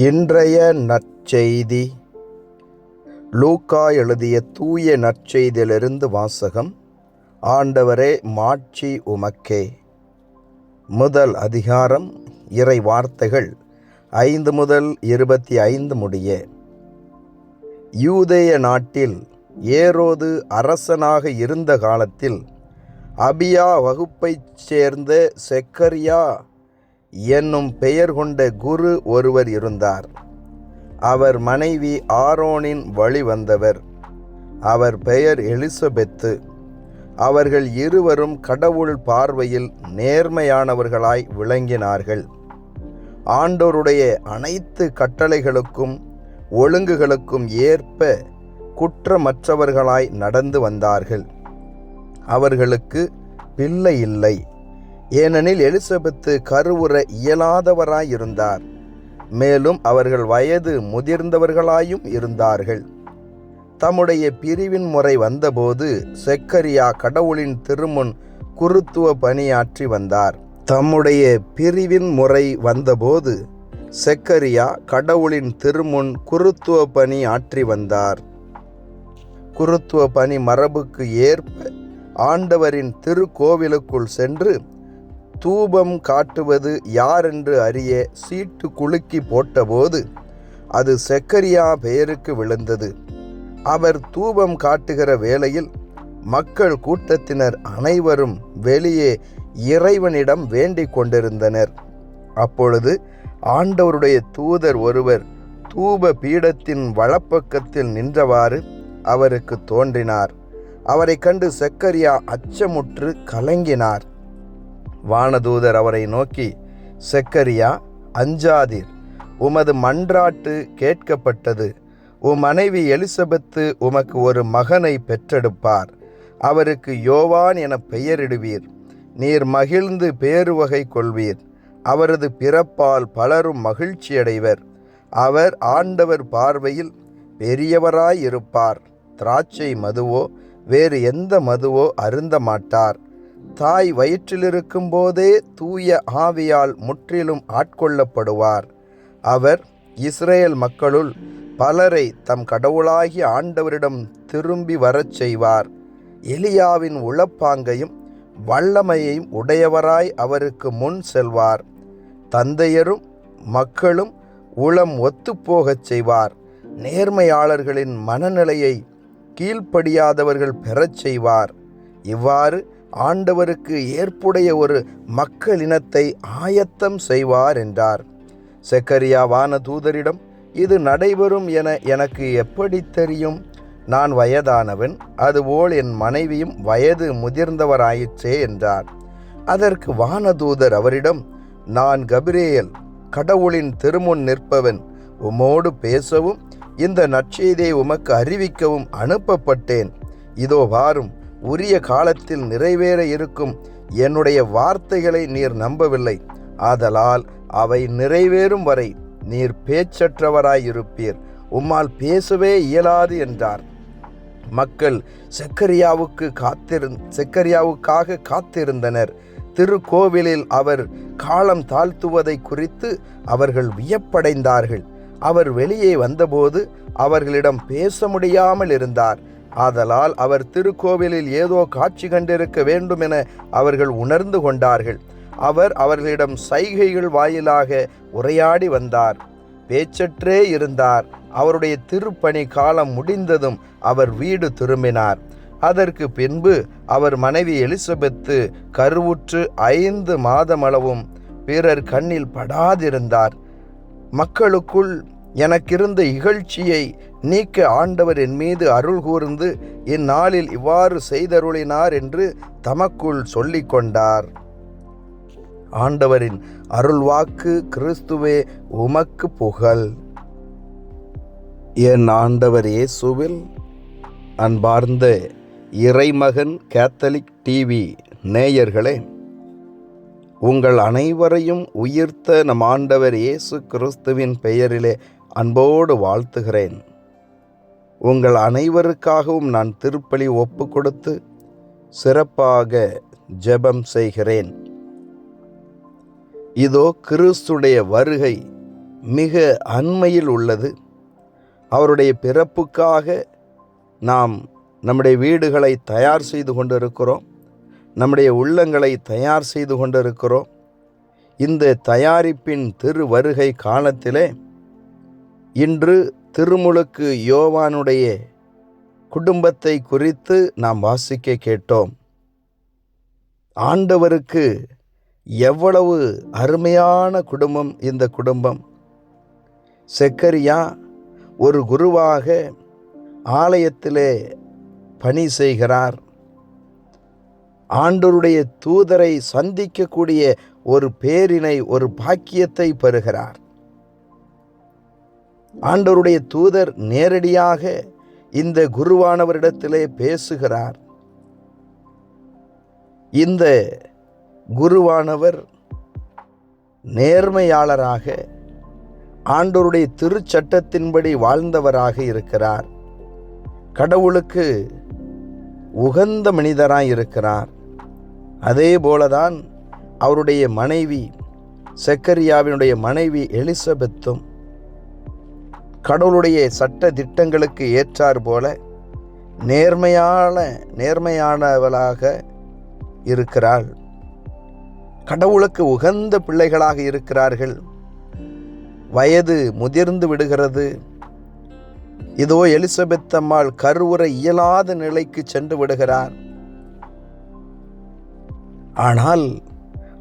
இன்றைய நற்செய்தி. லூக்கா எழுதிய தூய நற்செய்தியிலிருந்து வாசகம் ஆண்டவரே மாட்சி உமக்கே. முதல் அதிகாரம் இறை வார்த்தைகள் ஐந்து முதல் இருபத்தி ஐந்து முடிய. யூதேய நாட்டில் ஏரோது அரசனாக இருந்த காலத்தில் அபியா வகுப்பைச் சேர்ந்த செக்கரியா என்னும் பெயர் கொண்ட குரு ஒருவர் இருந்தார். அவர் மனைவி ஆரோனின் வழி வந்தவர். அவர் பெயர் எலிசபெத்து. அவர்கள் இருவரும் கடவுள் பார்வையில் நேர்மையானவர்களாய் விளங்கினார்கள். ஆண்டோருடைய அனைத்து கட்டளைகளுக்கும் ஒழுங்குகளுக்கும் ஏற்ப குற்றமற்றவர்களாய் நடந்து வந்தார்கள். அவர்களுக்கு பிள்ளை இல்லை. ஏனெனில் எலிசபெத்து கருவுற இயலாதவராயிருந்தார். மேலும் அவர்கள் வயது முதிர்ந்தவர்களாயும் இருந்தார்கள். தம்முடைய பிரிவின் முறை வந்தபோது செக்கரியா கடவுளின் திருமுன் குருத்துவ பணியாற்றி வந்தார். தம்முடைய பிரிவின் முறை வந்தபோது செக்கரியா கடவுளின் திருமுன் குருத்துவ பணி ஆற்றி வந்தார். குருத்துவ பணி மரபுக்கு ஏற்ப ஆண்டவரின் திருக்கோவிலுக்குள் சென்று தூபம் காட்டுவது யாரென்று அறிய சீட்டு குலுக்கி போட்டபோது அது செக்கரியா பெயருக்கு விழுந்தது. அவர் தூபம் காட்டுகிற வேளையில் மக்கள் கூட்டத்தினர் அனைவரும் வெளியே இறைவனிடம் வேண்டிக் கொண்டிருந்தனர். அப்பொழுது ஆண்டவருடைய தூதர் ஒருவர் தூப பீடத்தின் வலப்பக்கத்தில் நின்றவாறு அவருக்கு தோன்றினார். அவரை கண்டு செக்கரியா அச்சமுற்று கலங்கினார். வானதூதர் அவரை நோக்கி செக்கரியா அஞ்சாதீர். உமது மன்றாட்டு கேட்கப்பட்டது. உம் மனைவி எலிசபெத்து உமக்கு ஒரு மகனை பெற்றெடுப்பார். அவருக்கு யோவான் என பெயரிடுவீர். நீர் மகிழ்ந்து பேருவகை கொள்வீர். அவரது பிறப்பால் பலரும் மகிழ்ச்சியடைவர். அவர் ஆண்டவர் பார்வையில் பெரியவராயிருப்பார் திராட்சை மதுவோ வேறு எந்த மதுவோ அருந்த மாட்டார். தாய் வயிற்றிலிருக்கும் போதே தூய ஆவியால் முற்றிலும் ஆட்கொள்ளப்படுவார். அவர் இஸ்ரேல் மக்களுள் பலரை தம் கடவுளாகிய ஆண்டவரிடம் திரும்பி வரச் செய்வார். எலியாவின் உளப்பாங்கையும் வல்லமையையும் உடையவராய் அவருக்கு முன் செல்வார். தந்தையரும் மக்களும் உளம் ஒத்துப்போகச் செய்வார். நேர்மையாளர்களின் மனநிலையை கீழ்ப்படியாதவர்கள் பெறச் செய்வார். இவ்வாறு ஆண்டவருக்கு ஏற்புடைய ஒரு மக்கள் இனத்தை ஆயத்தம் செய்வார் என்றார். செக்கரியா வான தூதரிடம் இது நடைபெறும் என எனக்கு எப்படி தெரியும்? நான் வயதானவன் அதுபோல் என் மனைவியும் வயது முதிர்ந்தவராயிற்றே என்றார். அதற்கு வானதூதர் அவரிடம் நான் கபிரேயல் கடவுளின் திருமுன் நிற்பவன் உமோடு பேசவும் இந்த நற்செய்தியை உமக்கு அறிவிக்கவும் அனுப்பப்பட்டேன். இதோ வாரும் உரிய காலத்தில் நிறைவேற இருக்கும். என்னுடைய வார்த்தைகளை நீர் நம்பவில்லை. ஆதலால் அவை நிறைவேறும் வரை நீர் பேச்சற்றவராயிருப்பீர். உம்மால் பேசவே இயலாது என்றார். மக்கள் செக்கரியாவுக்கு காத்திரு செக்கரியாவுக்காக காத்திருந்தனர். திருக்கோவிலில் அவர் காலம் தாழ்த்துவதை குறித்து அவர்கள் வியப்படைந்தார்கள். அவர் வெளியே வந்தபோது அவர்களிடம் பேச முடியாமல் இருந்தார். ஆதலால் அவர் திருக்கோவிலில் ஏதோ காட்சி கண்டிருக்க வேண்டும் என அவர்கள் உணர்ந்து கொண்டார்கள். அவர் அவர்களிடம் சைகைகள் வாயிலாக உரையாடி வந்தார். பேச்சற்றே இருந்தார். அவருடைய திருப்பணி காலம் முடிந்ததும் அவர் வீடு திரும்பினார். அதற்கு பின்பு அவர் மனைவி எலிசபெத்து கருவுற்று ஐந்து மாதமளவும் பிறர் கண்ணில் படாதிருந்தார். மக்களுக்குள் எனக்கிருந்த இகழ்ச்சியை நீக்க ஆண்டவர் என் மீது அருள் கூர்ந்து இந்நாளில் இவ்வாறு செய்தருளினார் என்று தமக்குள் சொல்லிக் கொண்டார் ஆண்டவரின் அருள்வாக்கு கிறிஸ்துவே உமக்கு புகழ். என் ஆண்டவர் இயேசுவில் அன்பார்ந்த இறைமகன் கேத்தலிக் டிவி நேயர்களே உங்கள் அனைவரையும் உயிர்த்த நம் ஆண்டவர் இயேசு கிறிஸ்துவின் பெயரிலே அன்போடு வாழ்த்துகிறேன். உங்கள் அனைவருக்காகவும் நான் திருப்பலி ஒப்பு கொடுத்து சிறப்பாக ஜெபம் செய்கிறேன். இதோ கிறிஸ்துடைய வருகை மிக அண்மையில் உள்ளது. அவருடைய பிறப்புக்காக நாம் நம்முடைய வீடுகளை தயார் செய்து கொண்டிருக்கிறோம். நம்முடைய உள்ளங்களை தயார் செய்து கொண்டிருக்கிறோம். இந்த தயாரிப்பின் திரு வருகை காலத்திலே இன்று திருமுழுக்கு யோவானுடைய குடும்பத்தை குறித்து நாம் வாசிக்க கேட்டோம். ஆண்டவருக்கு எவ்வளவு அருமையான குடும்பம் இந்த குடும்பம். செக்கரியா ஒரு குருவாக ஆலயத்திலே பணி செய்கிறார். ஆண்டருடைய தூதரை சந்திக்கக்கூடிய ஒரு பேரினை ஒரு பாக்கியத்தை பெறுகிறார். ஆண்டவருடைய தூதர் நேரடியாக இந்த குருவானவரிடத்திலே பேசுகிறார். இந்த குருவானவர் நேர்மையாளராக ஆண்டோருடைய திருச்சட்டத்தின்படி வாழ்ந்தவராக இருக்கிறார். கடவுளுக்கு உகந்த மனிதராக இருக்கிறார். அதே போலதான் அவருடைய மனைவி செக்கரியாவினுடைய மனைவி எலிசபெத்தும் கடவுளுடைய சட்ட திட்டங்களுக்கு ஏற்றார் போல நேர்மையான நேர்மையானவளாக இருக்கிறாள். கடவுளுக்கு உகந்த பிள்ளைகளாக இருக்கிறார்கள். வயது முதிர்ந்து விடுகிறது. இதோ எலிசபெத் அம்மாள் கருவுற இயலாத நிலைக்கு சென்று விடுகிறார். ஆனால்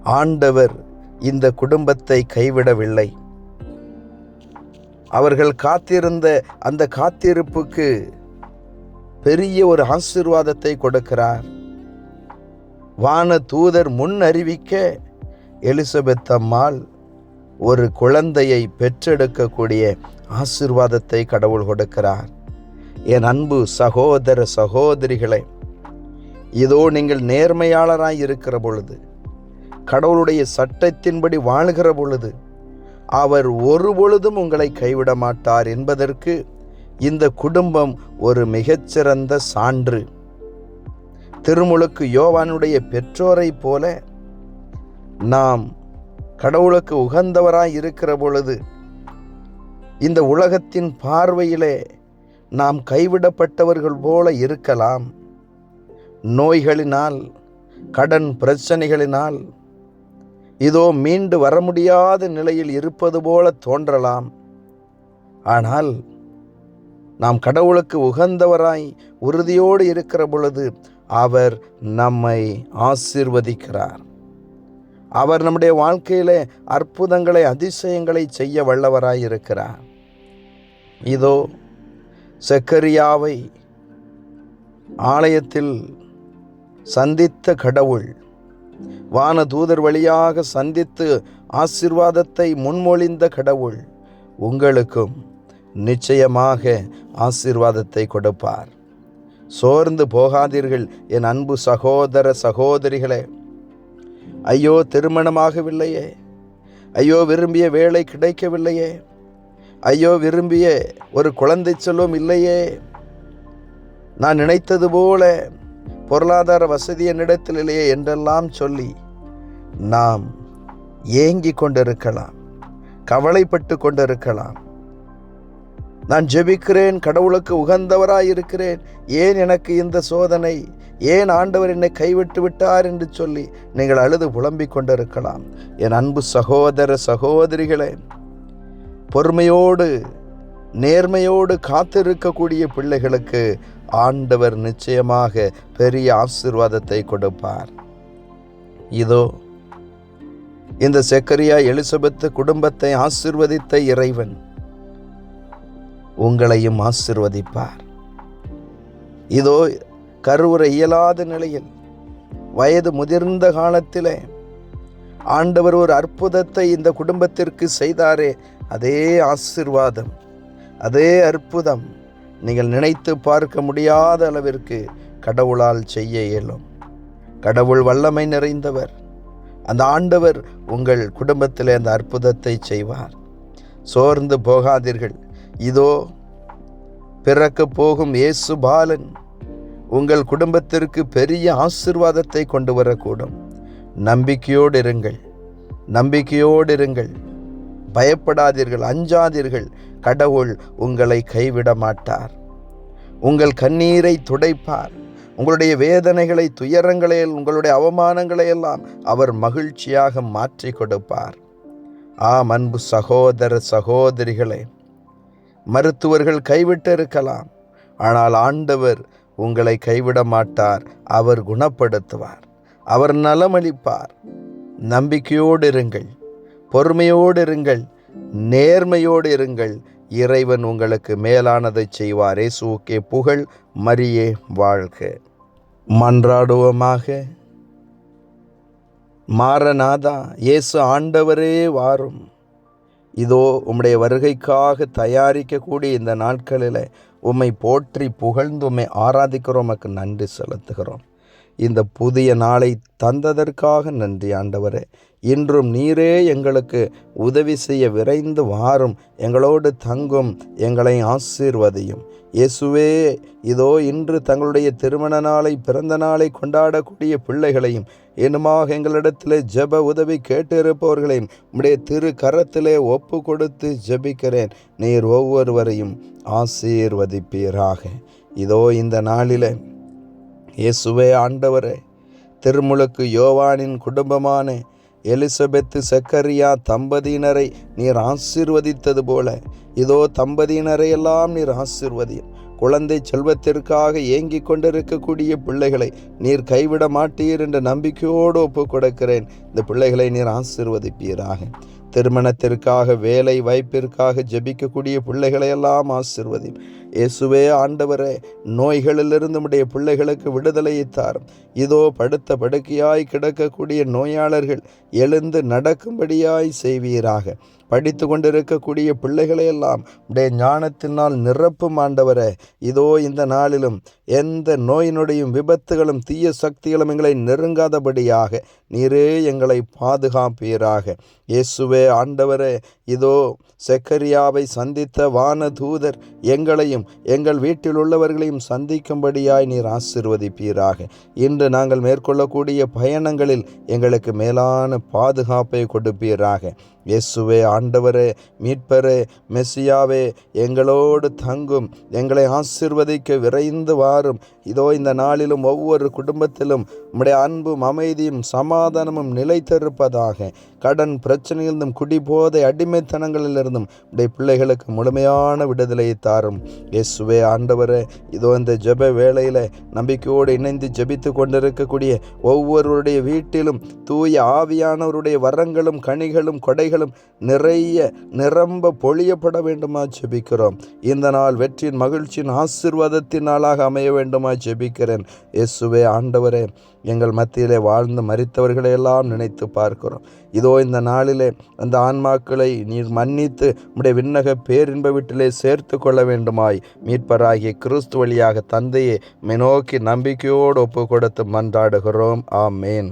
ஆண்டவர் இந்த குடும்பத்தை கைவிடவில்லை. அவர்கள் காத்திருந்த அந்த காத்திருப்புக்கு பெரிய ஒரு ஆசீர்வாதத்தை கொடுக்கிறார். வான தூதர் முன் அறிவிக்க எலிசபெத் அம்மாள் ஒரு குழந்தையை பெற்றெடுக்கக்கூடிய ஆசிர்வாதத்தை கடவுள் கொடுக்கிறார். என் அன்பு சகோதர சகோதரிகளே இதோ நீங்கள் நேர்மையாளராய் இருக்கிற பொழுது கடவுளுடைய சட்டத்தின்படி வாழ்கிற பொழுது அவர் ஒரு பொழுதும் உங்களை கைவிட மாட்டார் என்பதற்கு இந்த குடும்பம் ஒரு மிகச்சிறந்த சான்று. திருமுழுக்கு யோவானுடைய பெற்றோரைப் போல நாம் கடவுளுக்கு உகந்தவராய் இருக்கிற பொழுது இந்த உலகத்தின் பார்வையிலே நாம் கைவிடப்பட்டவர்கள் போல இருக்கலாம். நோய்களினால் கடன் பிரச்சனைகளினால் இதோ மீண்டு வர முடியாத நிலையில் இருப்பது போல தோன்றலாம். ஆனால் நாம் கடவுளுக்கு உகந்தவராய் உறுதியோடு இருக்கிற பொழுது அவர் நம்மை ஆசிர்வதிக்கிறார். அவர் நம்முடைய வாழ்க்கையிலே அற்புதங்களை அதிசயங்களை செய்ய வல்லவராய் இருக்கிறார். இதோ செக்கரியாவை ஆலயத்தில் சந்தித்த கடவுள் வான தூதர் வழியாக சந்தித்து ஆசிர்வாதத்தை முன்மொழிந்த கடவுள் உங்களுக்கும் நிச்சயமாக ஆசிர்வாதத்தை கொடுப்பார். சோர்ந்து போகாதீர்கள் என் அன்பு சகோதர சகோதரிகளே. ஐயோ திருமணமாகவில்லையே. ஐயோ விரும்பிய வேலை கிடைக்கவில்லையே. ஐயோ விரும்பிய ஒரு குழந்தை செல்வம் இல்லையே. நான் நினைத்தது போல பொருளாதார வசதி என்னிடத்தில் இல்லையே என்றெல்லாம் சொல்லி நாம் ஏங்கி கொண்டிருக்கலாம் கவலைப்பட்டு கொண்டிருக்கலாம். நான் ஜெபிக்கிறேன் கடவுளுக்கு உகந்தவராய் இருக்கிறேன் ஏன் எனக்கு இந்த சோதனை? ஏன் ஆண்டவர் என்னை கைவிட்டு விட்டார் என்று சொல்லி நீங்கள் அழுது புலம்பிக் கொண்டிருக்கலாம். என் அன்பு சகோதர சகோதரிகளே பொறுமையோடு நேர்மையோடு காத்திருக்கக்கூடிய பிள்ளைகளுக்கு ஆண்டவர் நிச்சயமாக பெரிய ஆசிர்வாதத்தை கொடுப்பார். இதோ இந்த செக்கரியா எலிசபெத்து குடும்பத்தை ஆசிர்வதித்த இறைவன் உங்களையும் ஆசிர்வதிப்பார். இதோ கருவுற இயலாத நிலையில் வயது முதிர்ந்த காலத்திலே ஆண்டவர் ஒரு அற்புதத்தை இந்த குடும்பத்திற்கு செய்தாரே அதே ஆசிர்வாதம் அதே அற்புதம். நீங்கள் நினைத்து பார்க்க முடியாத அளவிற்கு கடவுளால் செய்ய இயலும். கடவுள் வல்லமை நிறைந்தவர். அந்த ஆண்டவர் உங்கள் குடும்பத்தில் அந்த அற்புதத்தை செய்வார். சோர்ந்து போகாதீர்கள். இதோ பிறக்க போகும் இயேசு பாலன் உங்கள் குடும்பத்திற்கு பெரிய ஆசிர்வாதத்தை கொண்டு வரக்கூடும். நம்பிக்கையோடு இருங்கள். நம்பிக்கையோடு இருங்கள். பயப்படாதீர்கள் அஞ்சாதீர்கள். கடவுள் உங்களை கைவிட மாட்டார் உங்கள் கண்ணீரை துடைப்பார். உங்களுடைய வேதனைகளை துயரங்களை உங்களுடைய அவமானங்களை எல்லாம் அவர் மகிழ்ச்சியாக மாற்றி கொடுப்பார். ஆம் அன்பு சகோதர சகோதரிகளே மருத்துவர்கள் கைவிட்டு இருக்கலாம். ஆனால் ஆண்டவர் உங்களை கைவிட மாட்டார் அவர் குணப்படுத்துவார் அவர் நலமளிப்பார். நம்பிக்கையோடு இருங்கள். பொறுமையோடு இருங்கள் நேர்மையோடு இருங்கள். இறைவன் உங்களுக்கு மேலானதை செய்வார். இயேசுக்கே புகழ் மரியே வாழ்க. மன்றாடுவோமாக. மாரநாதா இயேசு ஆண்டவரே வாரும். இதோ உம்முடைய வருகைக்காக தயாரிக்கக்கூடிய இந்த நாட்களில் உம்மை போற்றி புகழ்ந்து உம்மை ஆராதிக்கிறோம். உமக்கு நன்றி செலுத்துகிறோம். இந்த புதிய நாளை தந்ததற்காக நன்றி ஆண்டவரே. இன்றும் நீரே எங்களுக்கு உதவி செய்ய விரைந்து வாரும். எங்களோடு தங்கும் எங்களை ஆசீர்வதியும். இயேசுவே இதோ இன்று தங்களுடைய திருமண நாளை பிறந்த நாளை கொண்டாடக்கூடிய பிள்ளைகளையும் இன்னுமாக எங்களிடத்தில் ஜெப உதவி கேட்டிருப்பவர்களையும் உடைய திரு கரத்திலே ஒப்பு கொடுத்து ஜெபிக்கிறேன். நீர் ஒவ்வொருவரையும் ஆசீர்வதிப்பீராக. இதோ இந்த நாளில் இயேசுவே ஆண்டவரே திருமுழுக்கு யோவானின் குடும்பமான எலிசபெத்து சக்கரியா தம்பதியினரை நீர் ஆசீர்வதித்தது போல. இதோ தம்பதியினரை எல்லாம் நீர் ஆசீர்வதியும் குழந்தை செல்வத்திற்காக ஏங்கிக் கொண்டிருக்கக்கூடிய பிள்ளைகளை நீர் கைவிட மாட்டீர் என்ற நம்பிக்கையோடு ஒப்பு கொடுக்கிறேன். இந்த பிள்ளைகளை நீர் ஆசீர்வதிப்பீராக. திருமணத்திற்காக வேலை வாய்ப்பிற்காக ஜெபிக்கக்கூடிய பிள்ளைகளையெல்லாம் ஆசிர்வதியும் இயேசுவே ஆண்டவரே நோய்களிலிருந்து உடைய பிள்ளைகளுக்கு விடுதலையை தாரும். இதோ படுத்த படுக்கையாய் கிடக்கக்கூடிய நோயாளர்கள் எழுந்து நடக்கும்படியாய் செய்வீராக. படித்து கொண்டிருக்கக்கூடிய பிள்ளைகளையெல்லாம் உடைய ஞானத்தினால் நிரப்பும் ஆண்டவரே. இதோ இந்த நாளிலும் எந்த நோயினுடையும் விபத்துகளும் தீய சக்திகளும் எங்களை நெருங்காதபடியாக நீரே எங்களை பாதுகாப்பீராக. இயேசுவே ஆண்டவரே இதோ செக்கரியாவை சந்தித்த வான தூதர் எங்களையும் எங்கள் வீட்டில் உள்ளவர்களையும் சந்திக்கும்படியாய் நீர் ஆசிர்வதிப்பீராக. இன்று நாங்கள் மேற்கொள்ளக்கூடிய பயணங்களில் எங்களுக்கு மேலான பாதுகாப்பை கொடுப்பீராக. இயேசுவே ஆண்டவரே மீட்பரே மெஸ்ஸியாவே எங்களோடு தங்கும் எங்களை ஆசிர்வதிக்க விரைந்து வாரும். இதோ இந்த நாளிலும் ஒவ்வொரு குடும்பத்திலும் உம்முடைய அன்பும் அமைதியும் சமாதானமும் நிலைத்திருப்பதாக கடன் பிரச்சனையிலிருந்தும் குடிபோதை அடிமைத்தனங்களிலிருந்தும் உடைய பிள்ளைகளுக்கு முழுமையான விடுதலையை தாரும். இயேசுவே ஆண்டவரே இதோ இந்த ஜெப வேளையில் நம்பிக்கையோடு இணைந்து ஜெபித்து கொண்டிருக்கக்கூடிய ஒவ்வொருவருடைய வீட்டிலும் தூய ஆவியானவருடைய வரங்களும் கனிகளும் கொடைகளும் நிறைய நிரம்ப பொழியப்பட வேண்டுமா ஜெபிக்கிறோம். இந்த நாள் வெற்றியின் மகிழ்ச்சியின் ஆசிர்வாதத்தின் நாளாக அமைய வேண்டுமா ஜெபிக்கிறேன். இயேசுவே ஆண்டவரே எங்கள் மத்தியிலே வாழ்ந்து மறித்தவர்களை எல்லாம் நினைத்து பார்க்கிறோம். இதோ இந்த நாளிலே அந்த ஆன்மாக்களை நீர் மன்னித்து உடைய விண்ணக பேரின்ப வீட்டிலே சேர்த்து கொள்ள வேண்டுமாய். மீட்பராகிய கிறிஸ்து வழியாக தந்தையை நோக்கி நம்பிக்கையோடு ஒப்பு கொடுத்து மன்றாடுகிறோம். ஆமேன்.